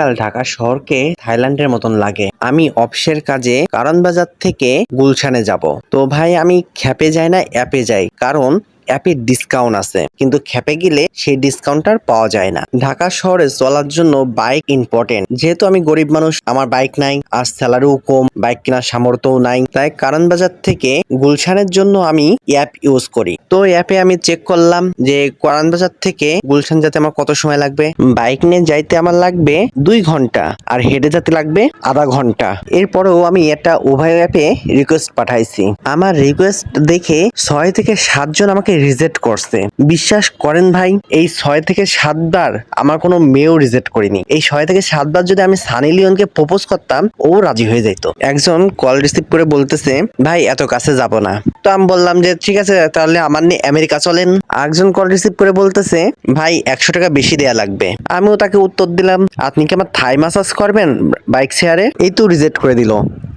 আজকাল ঢাকা শহরকে থাইল্যান্ডের মতন লাগে। আমি অফিসের কাজে কারণ বাজার থেকে গুলশানে যাব। তো ভাই, আমি খ্যাপে যাই না, অ্যাপে যাই। কারণ অ্যাপে ডিসকাউন্ট আছে। কিন্তু খ্যাপে গেলে সেই ডিসকাউন্টটা পাওয়া যায় না। ঢাকা শহরে চলার জন্য বাইক ইম্পর্টেন্ট যেহেতু আমি গরিব মানুষ, আমার বাইক নাই, আর স্যালারিও কম বাইক কেনার সামর্থ্যও নাই। তাই কারণ বাজার থেকে গুলশানের জন্য আমি অ্যাপ ইউজ করি। তো অ্যাপে আমি চেক করলাম যে কারণ বাজার থেকে গুলশান যেতে আমার কত সময় লাগবে? বাইক নিয়ে যাইতে আমার লাগবে দুই ঘণ্টা, আর হেঁটে যেতে লাগবে আধা ঘণ্টা। এরপরেও আমি একটা উভয় অ্যাপে রিকোয়েস্ট পাঠাইছি। আমার রিকোয়েস্ট দেখে ছয় থেকে সাতজন আমাকে রিজেক্ট করছে। বিশ্বাস করেন ভাই, এই ছয় থেকে সাতবার আমার কোনো মেয়েও রিজেক্ট করিনি। এই ছয় থেকে সাতবার যদি আমি সানি লিওনকে প্রপোজ করতাম, ও রাজি হয়ে যেত একজন কল রিসিভ করে বলতেছে, ভাই, এত কাছে যাব না। তো আমি বললাম যে, ঠিক আছে, তাহলে আমার নিয়ে আমেরিকা চলেন। আরেকজন কল রিসিভ করে বলতেছে, ভাই, একশো টাকা বেশি দেয়া লাগবে। আমিও তাকে উত্তর দিলাম, আপনি কি আমার থাই মাসাজ করবেন বাইক শেয়ারে এই তো রিজেক্ট করে দিল।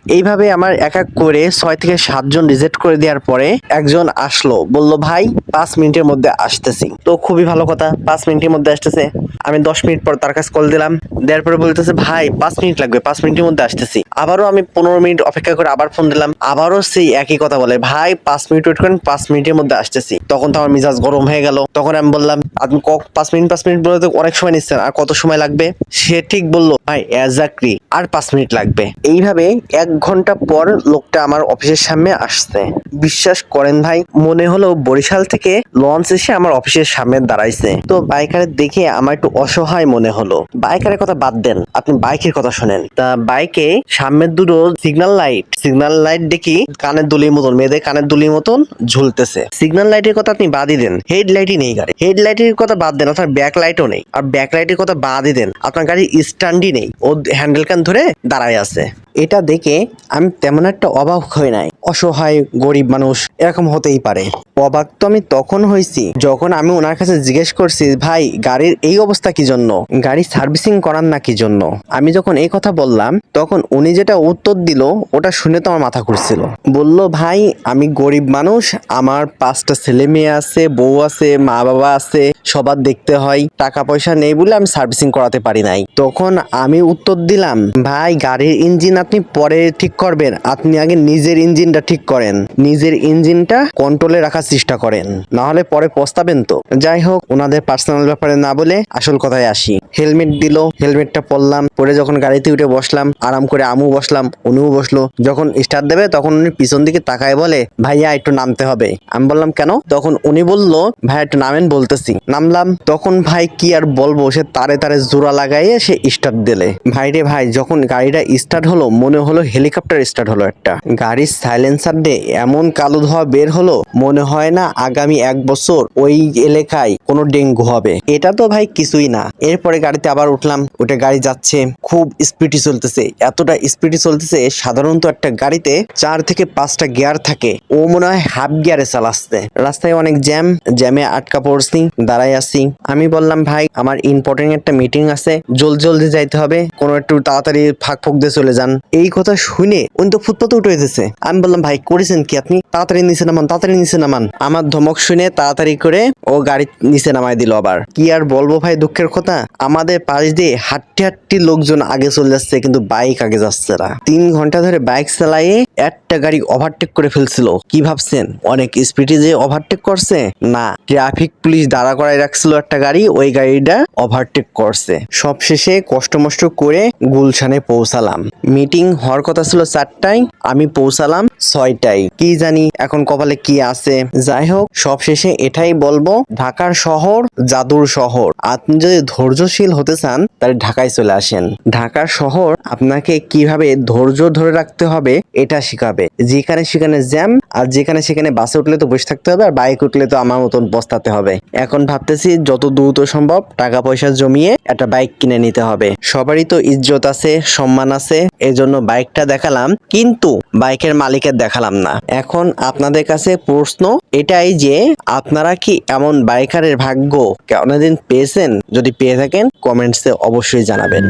এইভাবে আমার এক এক করে ছয় থেকে সাতজন রিজেক্ট করে দেওয়ার পরে একজন আসলো, বলল, ভাই, পাঁচ মিনিটের মধ্যে আসতেছি। তো খুবই ভালো কথা, পাঁচ মিনিটের মধ্যে আসতেছে। আমি দশ মিনিট পর তার কাছে কল দিলাম, দেওয়ার পরে বলতেছে, ভাই, পাঁচ মিনিট লাগবে, পাঁচ মিনিটের মধ্যে আসতেছি। আবারও আমি পনেরো মিনিট অপেক্ষা করে আবার ফোন দিলাম, আবারও সেই একই কথা বলে, ভাই, পাঁচ মিনিট ওয়েট করেন, পাঁচ মিনিটের মধ্যে আসতেছি। তখন তো আমার মিজাজ গরম হয়ে গেল। তখন আমি বললাম আপনি পাঁচ মিনিট পাঁচ মিনিট বলে তো অনেক সময় নিচ্ছেন, আর কত সময় লাগবে? সে ঠিক বলল, ভাই এজাক্টলি আর পাঁচ মিনিট লাগবে। এইভাবে এক ঘণ্টা পর লোকটা আমার অফিসের সামনে আসছে। বিশ্বাস করেন ভাই, মনে হলো বরিশাল থেকে লঞ্চ এসে আমার অফিসের সামনে দাঁড়াইছে। তো বাইকারের দেখে আমার একটু অসহায় মনে হলো। বাইকারের কথা বাদ দেন, আপনি বাইকের কথা শোনেন। তা বাইকে সামনের দুটো সিগন্যাল লাইট সিগন্যাল লাইট দেখি কানের দুলির মতন, মেয়েদের কানের দুলির মতন ঝুলতেছে। সিগন্যাল লাইটের কথা আপনি বাদই দেন। হেড লাইটই নেই গাড়ি। হেড লাইটের কথা বাদ দেন আপনার ব্যাক লাইটও নেই। আর ব্যাক লাইটের কথা বাদই দেন। আপনার গাড়ি স্ট্যান্ডই নেই। ও হ্যান্ডেল ক্যান ধরে দাঁড়ায় আছে। এটা দেখে আমি তেমন একটা অবাক হয়ে নাই। অসহায়, গরিব মানুষ। এরকম হতেই পারে। অবাক তো আমি তখন হয়েছি যখন আমি ওনার কাছে জিজ্ঞেস করছি, ভাই, গাড়ির এই অবস্থা কি জন্য? গাড়ি সার্ভিসিং করার না কি জন্য? আমি যখন এই কথা বললাম, তখন উনি যেটা উত্তর দিল, ওটা শুনে তো আমার মাথা ঘুরছিল। বলল, ভাই, আমি গরিব মানুষ, আমার পাঁচটা ছেলে মেয়ে আছে, বউ আছে, মা বাবা আছে, সবার দেখতে হয়, টাকা পয়সা নেই বলে আমি সার্ভিসিং করাতে পারি নাই। তখন আমি উত্তর দিলাম, ভাই, গাড়ির ইঞ্জিন আপনি পরে ঠিক করবেন, আপনি আগে নিজের ইঞ্জিনটা ঠিক করেন। নিজের ইঞ্জিনটা কন্ট্রোলে রাখার চেষ্টা করেন। না হলে পরে পস্তাবেন তো। যাই হোক, ওনাদের পার্সোনাল ব্যাপারে না বলে আসল কথায় আসি। হেলমেট দিল হেলমেটটা পরলাম, পরে যখন গাড়িতে উঠে বসলাম, আরাম করে আমু বসলাম, উনিও বসল। যখন স্টার্ট দেবে, তখন উনি পিছন দিকে তাকায় বলে, ভাইয়া, একটু নামতে হবে। আমি বললাম, কেন? তখন উনি বলল, ভাই, একটু নামেন বলতেছি। নামলাম। তখন ভাই, কি আর বলব, সে তারে তারে জোড়া লাগাইয়ে সে স্টার্ট দিলে। ভাই রে ভাই, যখন গাড়িটা স্টার্ট হলো, মনে হলো হেলিকপ্টার স্টার্ট হলো একটা। গাড়ির সাইলেন্সার দিয়ে এমন কালো ধোয়া বের হলো, মনে হয় না আগামী এক বছর ওই এলাকায় কোনো ডেঙ্গু হবে। এটা তো ভাই কিছুই না। এরপরে গাড়িতে আবার উঠলাম, উঠে গাড়ি যাচ্ছে। খুব স্পিডে চলতেছে। এতটা স্পিডে চলতেছে, সাধারণত একটা গাড়িতে চার থেকে পাঁচটা গিয়ার থাকে। ও মনে হয় হাফ গিয়ারে চালাচ্ছে। রাস্তায় অনেক জ্যাম জ্যামে আটকা পড়ছি দাঁড়াই আছি। আমি বললাম, ভাই, আমার ইম্পর্টেন্ট একটা মিটিং আছে। জলদি জলদি যাইতে হবে। কোনো একটু তাড়াতাড়ি ফাঁক ফুক দিয়ে চলে যান। এই কথা শুনে উনি তো ফুটপাতে উঠে যেতেছে। আমি বললাম, ভাই, করেছেন কি আপনি? তাড়াতাড়ি নিচে নামান, তাড়াতাড়ি নিচে নামান। আমার ধমক শুনে তাড়াতাড়ি করে ও গাড়ি নিচে নামাই দিল আবার। কি আর বলব ভাই, দুঃখের কথা? আমাদের পাশ দিয়ে হাঁটতে হাঁটতে লোকজন আগে চলে যাচ্ছে, কিন্তু বাইক আগে যাচ্ছে না। তিন ঘণ্টা ধরে বাইক চালায়ে একটা গাড়ি ওভারটেক করে ফেলছিল। কি ভাবছেন? অনেক স্পিডে যে ওভারটেক করছে? না ট্রাফিক পুলিশ দাঁড়া করায় রাখছিল একটা গাড়ি, ওই গাড়িটা ওভারটেক করছে। সব শেষে কষ্ট মষ্ট করে গুলশানে পৌঁছালাম। মিটিং হওয়ার কথা ছিল চারটায়, আমি পৌঁছালাম ছয়টায়। কি জানি, এখন কপালে কি আছে? যাই হোক সব শেষে এটাই বলব, ঢাকার শহর জাদুর শহর। আপনি যদি ধৈর্যশীল হতে চান, তাহলে ঢাকায় চলে আসেন। ঢাকার শহর আপনাকে কীভাবে ধৈর্য ধরে রাখতে হবে, এটা শিখাবে। যেখানে সেখানে জ্যাম, আর যেখানে সেখানে বাসে উঠলে তো বসে থাকতে হবে, আর বাইক উঠলে তো আমার মতন বসতাতে হবে। এখন ভাবতেছি, যত দ্রুত সম্ভব টাকা পয়সা জমিয়ে একটা বাইক কিনে নিতে হবে। সবারই তো ইজ্জত আছে, সম্মান আছে, এজন্য বাইকটা দেখালাম, কিন্তু বাইকের মালিকের দেখালাম না। এখন আপনাদের কাছে প্রশ্ন এটাই যে আপনারা কি এমন বাইকারের ভাগ্য কোনোদিন পেয়েছেন? যদি পেয়ে থাকেন কমেন্টসে অবশ্যই জানাবেন।